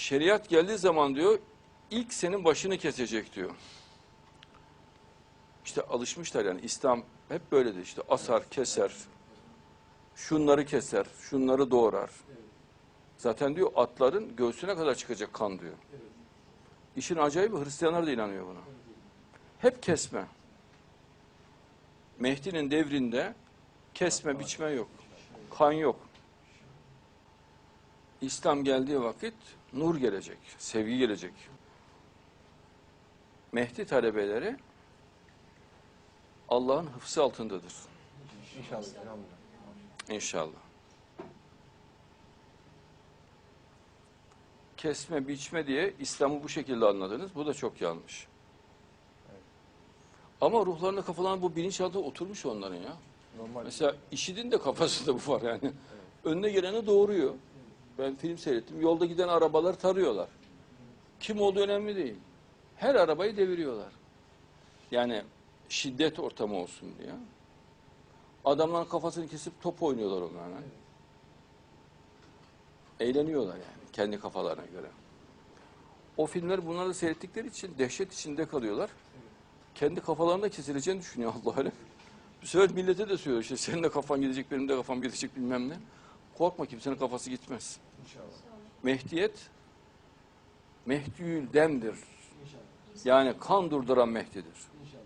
şeriat geldiği zaman diyor ilk senin başını kesecek diyor. İşte alışmışlar yani İslam hep böyledir işte asar, keser, şunları keser, şunları doğrar. Zaten diyor atların göğsüne kadar çıkacak kan diyor. İşin acayip Hristiyanlar da inanıyor buna. Hep kesme. Mehdi'nin devrinde kesme, biçme yok. Kan yok. İslam geldiği vakit nur gelecek, sevgi gelecek. Mehdi talebeleri Allah'ın hıfzı altındadır İnşallah. inşallah. Kesme, biçme diye İslam'ı bu şekilde anladınız. Bu da çok yanlış. Ama ruhlarına kafalarına bu bilinçaltı oturmuş onların ya. Normal. Mesela işidin de kafasında bu var yani. Önüne geleni doğuruyor. Ben film seyrettim. Yolda giden arabalar tarıyorlar. Kim olduğu önemli değil. Her arabayı deviriyorlar. Yani şiddet ortamı olsun diye. Adamların kafasını kesip top oynuyorlar onlarla. Eğleniyorlar yani kendi kafalarına göre. O filmleri bunları seyrettikleri için dehşet içinde kalıyorlar. Kendi kafalarında kesileceğini düşünüyor Allah öyle. Bu sefer millete de söylüyor işte senin de kafan gidecek benim de kafam gidecek bilmem ne. Korkma kimsenin kafası gitmez. İnşallah. Mehdiyet Mehdiyül demdir. İnşallah. Yani kan durduran Mehdi'dir. İnşallah.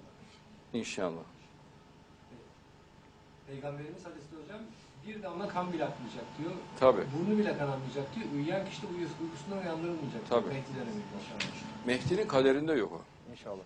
İnşallah. Peygamberimiz Aleyhisselatü Hocam bir damla kan bile akmayacak diyor. Tabi. Burnu bile kanamayacak diyor. Uyuyan kişi de uykusundan uyandırılmayacak. İnşallah. Mehdi'nin kaderinde yok o. İnşallah.